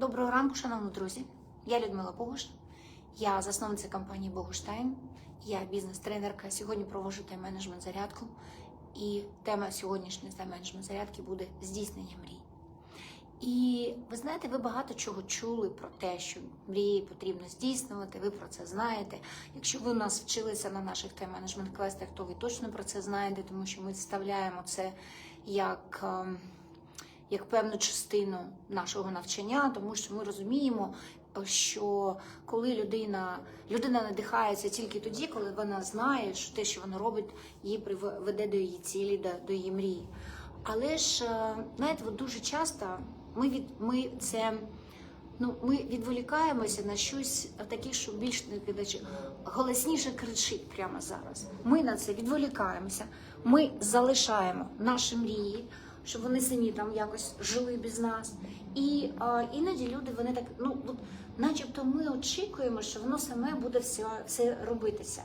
Доброго ранку, шановні друзі. Я Людмила Богуш. Я засновниця компанії Богуштайн. Я бізнес-тренерка. Сьогодні проводжу тайм-менеджмент зарядку. І тема сьогоднішньої тайм-менеджмент зарядки буде здійснення мрій. І ви знаєте, ви багато чого чули про те, що мрії потрібно здійснювати. Ви про це знаєте. Якщо ви у нас вчилися на наших тайм-менеджмент квестах, то ви точно про це знаєте, тому що ми вставляємо це як. Як певну частину нашого навчання, тому що ми розуміємо, що коли людина людина надихається тільки тоді, коли вона знає, що те, що вона робить, її прив- веде до її цілі, до, її мрії. Але ж е, знаєте, от дуже часто ми від ми це. Ну, ми відволікаємося на щось таке, що більш голосніше кричить прямо зараз. Ми на це відволікаємося. Ми залишаємо наші мрії, щоб вони самі там якось жили без нас. І а, іноді люди вони так, ну начебто, ми очікуємо, що воно саме буде все, все робитися.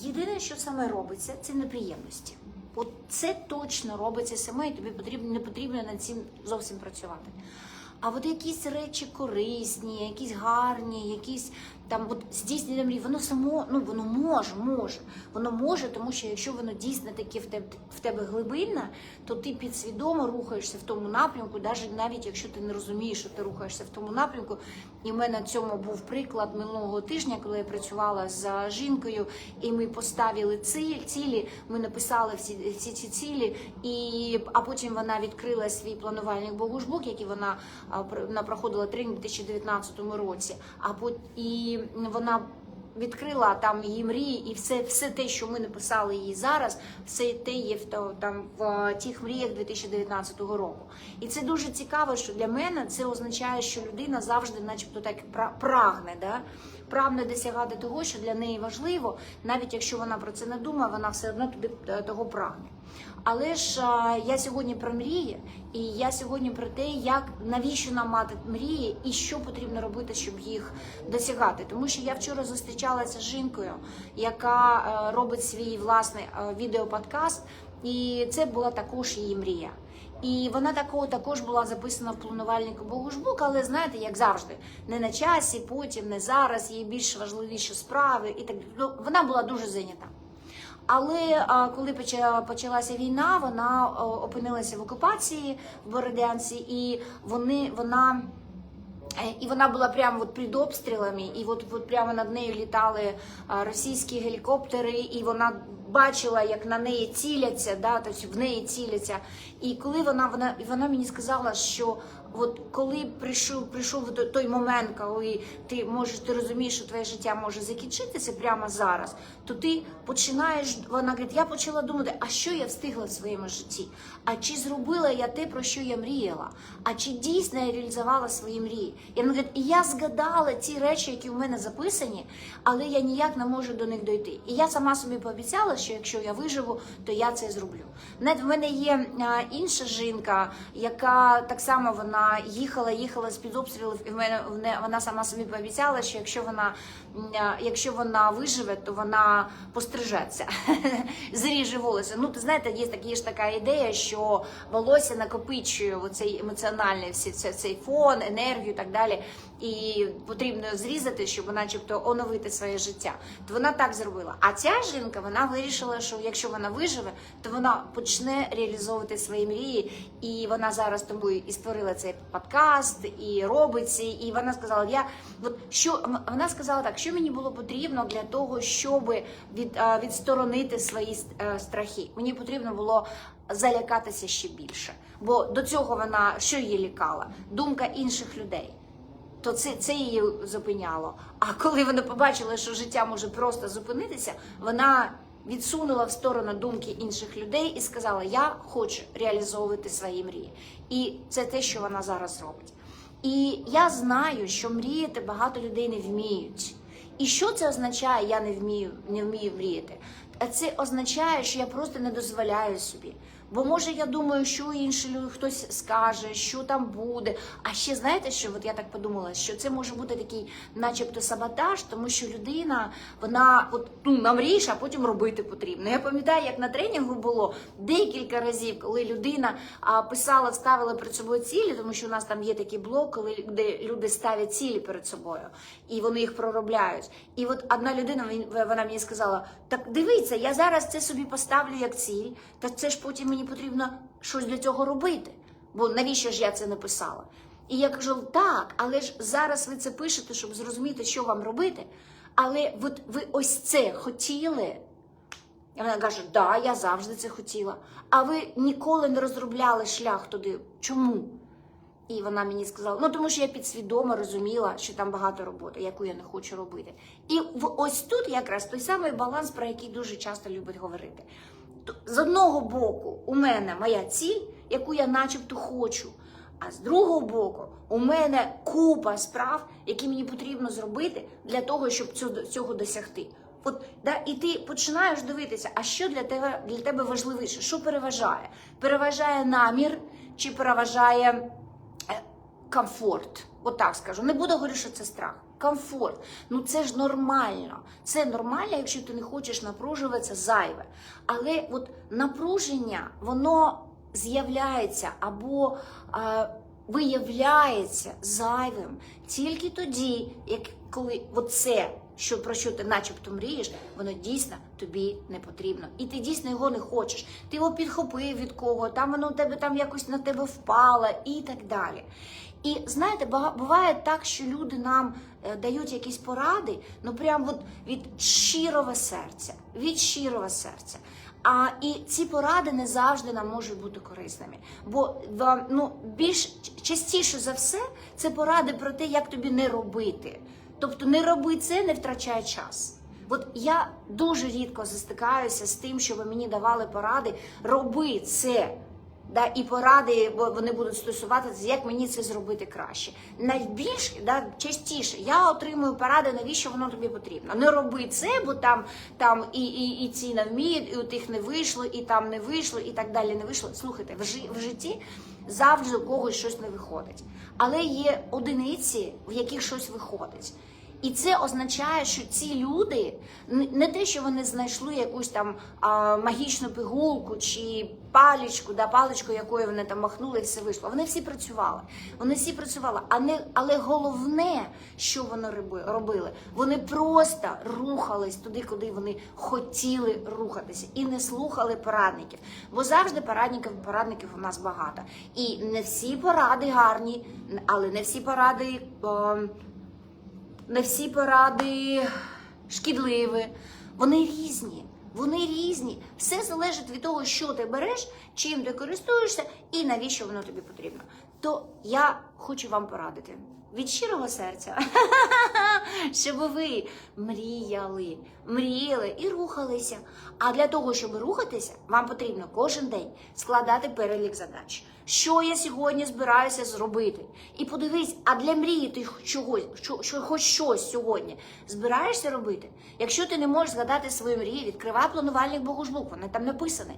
Єдине, що саме робиться, це неприємності. От це точно робиться саме, і тобі потрібно не потрібно над цим зовсім працювати. А от якісь речі корисні, якісь гарні, якісь там от здійснення мрій, воно само, ну воно може, може. Воно може, тому що якщо воно дійсно таке в тебе в тебе глибинне, то ти підсвідомо рухаєшся в тому напрямку, навіть навіть якщо ти не розумієш, що ти рухаєшся в тому напрямку. І в мене на цьому був приклад минулого тижня, коли я працювала з жінкою, і ми поставили ціль, цілі, ми написали всі, всі ці цілі, і а потім вона відкрила свій планувальник Богушбук, який вона вона проходила тренінг у 2019 році. А пот- і вона відкрила там її мрії, і все, все те, що ми написали їй зараз, все те є в то- там в е, тих мріях 2019 року. І це дуже цікаво, що для мене це означає, що людина завжди, начебто, так пра- прагне, да? Прагне досягати того, що для неї важливо, навіть якщо вона про це не думає, вона все одно туди е, того прагне. Але ж а, я сьогодні про мрії, і я сьогодні про те, як навіщо нам мати мрії і що потрібно робити, щоб їх досягати. Тому що я вчора зустрічалася з жінкою, яка е, робить свій власний е, відеоподкаст, і це була також її мрія. І вона такого також була записана в планувальнику Богушбук, але знаєте, як завжди, не на часі, потім, не зараз, їй більш важливіші справи, і так ну, вона була дуже зайнята. Але коли поча- почалася війна, вона опинилася в окупації в Бородянці, і вони вона. Е, І вона була прямо от під обстрілами, і от, от прямо над нею літали російські гелікоптери, і вона бачила, як на неї ціляться, да, тобто в неї ціляться. І коли вона вона, вона мені сказала, що от коли прийшов прийшов той- момент, коли ти можеш, ти розумієш, що твоє життя може закінчитися прямо зараз, то ти починаєш. Вона говорить, я почала думати, а що я встигла в своєму житті? А чи зробила я те, про що я мріяла? А чи дійсно я реалізувала свої мрії? І вона говорить, і я згадала ті речі, які в мене записані, але я ніяк не можу до них дойти. І я сама собі пообіцяла, що якщо я виживу, то я це зроблю. Знаєте, в мене є інша жінка, яка так само вона їхала, їхала з під обстрілів, і в мене вона сама собі пообіцяла, що якщо вона якщо вона виживе, то вона пострижеться, зріже волосся. Ну, ти знаєте, є так, є ж така ідея, що волосся накопичує оцей емоціональний всі це цей фон, енергію і так далі. І потрібно зрізати, щоб, начебто, оновити своє життя. То вона так зробила. А ця жінка вона вирішила, що якщо вона виживе, то вона почне реалізовувати свої мрії. І вона зараз тому і створила цей подкаст, і робить це. І вона сказала: я от що вона сказала так, що мені було потрібно для того, щоб від, відсторонити свої е, страхи. Мені потрібно було залякатися ще більше. Бо до цього вона що її лякала? Думка інших людей то це, це її зупиняло. А коли вона побачила, що життя може просто зупинитися, вона відсунула в сторону думки інших людей і сказала: Я хочу реалізовувати свої мрії. І це те, що вона зараз робить. І я знаю, що мріяти багато людей не вміють. І що це означає, я не вмію, не вмію мріяти? А Це означає, що я просто не дозволяю собі. Бо може я думаю, що інші люди хтось скаже, що там буде. А ще знаєте, що от я так подумала, що це може бути такий, начебто, саботаж, тому що людина, вона от ну намрієш, а потім робити потрібно. Я пам'ятаю, як на тренінгу було декілька разів, коли людина писала, ставила перед собою цілі, тому що у нас там є такий блок, коли де люди ставлять цілі перед собою і вони їх проробляють. І от одна людина вона мені сказала: так дивіться, я зараз це собі поставлю як ціль, та це ж потім мені потрібно щось для цього робити. Бо навіщо ж я це написала? І я кажу, так, але ж зараз ви це пишете, щоб зрозуміти, що вам робити. Але от ви ось це хотіли. І вона каже, да, я завжди це хотіла. А ви ніколи не розробляли шлях туди. Чому? І вона мені сказала: ну тому що я підсвідомо розуміла, що там багато роботи, яку я не хочу робити. І ось тут якраз той самий баланс, про який дуже часто любить говорити. З одного боку, у мене моя ціль, яку я начебто хочу. А з другого боку, у мене купа справ, які мені потрібно зробити для того, щоб цього, цього досягти. От да, і ти починаєш дивитися, а що для тебе для тебе важливіше? Що переважає? Переважає намір чи переважає е, комфорт? Отак скажу. Не буду говорити, що це страх. Комфорт. Ну це ж нормально. Це нормально, якщо ти не хочеш напружуватися зайве. Але от напруження, воно з'являється або а, виявляється зайвим тільки тоді, як коли оце, що про що ти начебто мрієш, воно дійсно тобі не потрібно. І ти дійсно його не хочеш. Ти його підхопив від кого, там воно у тебе там якось на тебе впало і так далі. І знаєте, буває так, що люди нам е, дають якісь поради, ну прям от від щирого серця, від щирого серця. А і ці поради не завжди нам можуть бути корисними. Бо ну, більш частіше за все це поради про те, як тобі не робити. Тобто не роби це, не втрачай час. От я дуже рідко застикаюся з тим, що ви мені давали поради, роби це. Да, і поради бо вони будуть стосуватися, як мені це зробити краще. Найбільш да, частіше я отримую поради, навіщо воно тобі потрібно. Не роби це, бо там, там і, і, і ці не вміють, і у тих не вийшло, і там не вийшло, і так далі не вийшло. Слухайте, в, жи- в житті завжди у когось щось не виходить. Але є одиниці, в яких щось виходить. І це означає, що ці люди не те, що вони знайшли якусь там а, магічну пігулку чи паличку, да, паличку, якою вони там махнули, і все вийшло. Вони всі працювали. Вони всі працювали. А не, але головне, що вони роби- робили, вони просто рухались туди, куди вони хотіли рухатися, і не слухали порадників. Бо завжди порадників, порадників у нас багато. І не всі поради гарні, але не всі поради. ем, не всі поради шкідливі. Вони різні. Вони різні. Все залежить від того, що ти береш, чим ти користуєшся і навіщо воно тобі потрібно. То я хочу вам порадити від щирого серця, щоб ви мріяли, мріяли і рухалися. А для того, щоб рухатися, вам потрібно кожен день складати перелік задач. Що я сьогодні збираюся зробити? І подивись, а для мрії ти чогось, що, що, хоч щось сьогодні збираєшся робити? Якщо ти не можеш згадати свої мрії, відкривай планувальник Богужбук, вони там написані.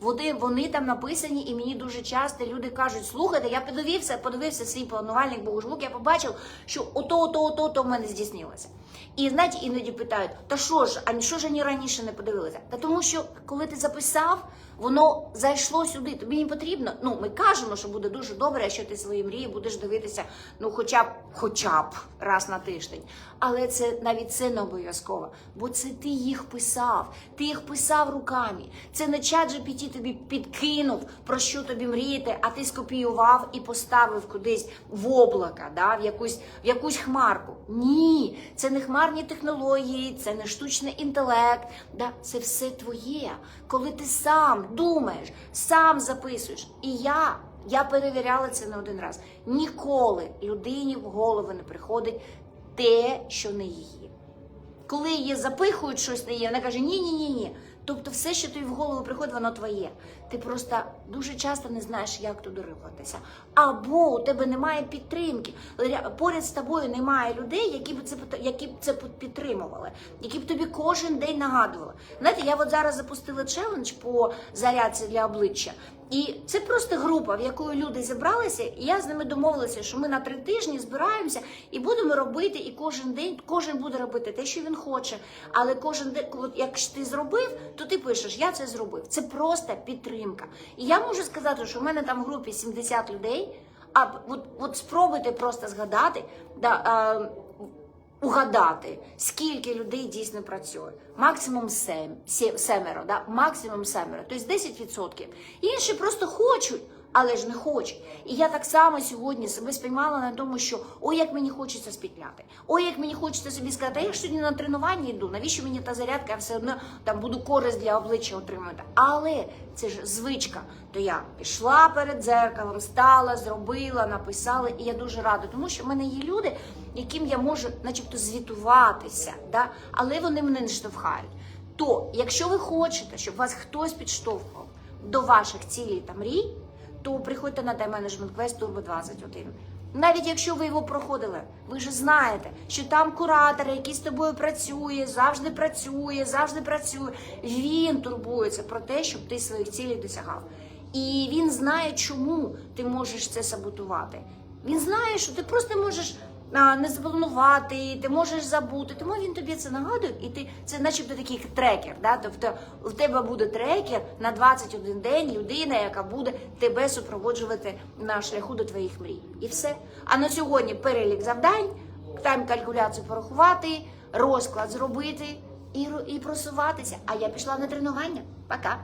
Вони, вони там написані, і мені дуже часто люди кажуть: слухайте, я подивився, подивився свій планувальник Богужбук, я побачив, що ото, ото, ото, ото в мене здійснилося. І знаєте, іноді питають: та що ж, а що ж вони раніше не подивилися? Та тому що коли ти записав, воно зайшло сюди. Тобі не потрібно. Ну, ми кажемо, що буде дуже добре, якщо ти свої мрії будеш дивитися, ну, хоча б, хоча б раз на тиждень. Але це навіть це не обов'язково, бо це ти їх писав, ти їх писав руками. Це не чат GPT тобі підкинув, про що тобі мріяти, а ти скопіював і поставив кудись в облака, да, в якусь в якусь хмарку. Ні, це не хмарні технології, це не штучний інтелект. Да, це все твоє. Коли ти сам думаєш, сам записуєш. І я. Я перевіряла це не один раз. Ніколи людині в голову не приходить те, що не її. Коли її запихують щось не є, вона каже: ні, ні, ні, ні. Тобто, все, що тобі в голову приходить, воно твоє. Ти просто дуже часто не знаєш, як туди рухатися. Або у тебе немає підтримки. Ря- Поряд з тобою немає людей, які б це які б це підтримували, які б тобі кожен день нагадували. Знаєте, я от зараз запустила челендж по зарядці для обличчя. І це просто група, в якої люди зібралися, і я з ними домовилася, що ми на три тижні збираємося і будемо робити, і кожен день кожен буде робити те, що він хоче. Але кожен день, от як ти зробив, то ти пишеш, я це зробив. Це просто підтримка. І я можу сказати, що в мене там в групі 70 людей. А от, от спробуйте просто згадати, да, а, угадати, скільки людей дійсно працює. Максимум сем, сім, семеро, да? максимум семеро, тобто 10%. Інші просто хочуть, але ж не хочуть. І я так само сьогодні себе спіймала на тому, що ой, як мені хочеться спітляти, ой, як мені хочеться собі сказати, а я ж сьогодні на тренування йду, навіщо мені та зарядка, я все одно там буду користь для обличчя отримувати. Але це ж звичка. То я пішла перед дзеркалом, стала, зробила, написала, і я дуже рада, тому що в мене є люди, яким я можу, начебто, звітуватися, да? але вони мене не штовхають. То, якщо ви хочете, щоб вас хтось підштовхував до ваших цілей та мрій, то приходьте на тайм-менеджмент квест Turbo 21. Навіть якщо ви його проходили, ви ж знаєте, що там куратор, який з тобою працює, завжди працює, завжди працює. Він турбується про те, щоб ти своїх цілей досягав. І він знає, чому ти можеш це саботувати. Він знає, що ти просто можеш не запланувати, ти можеш забути. Тому він тобі це нагадує, і ти це, начебто, такий трекер. Да? Тобто в тебе буде трекер на 21 день, людина, яка буде тебе супроводжувати на шляху до твоїх мрій. І все. А на сьогодні перелік завдань, тайм-калькуляцію порахувати, розклад зробити і, і просуватися. А я пішла на тренування. Пока.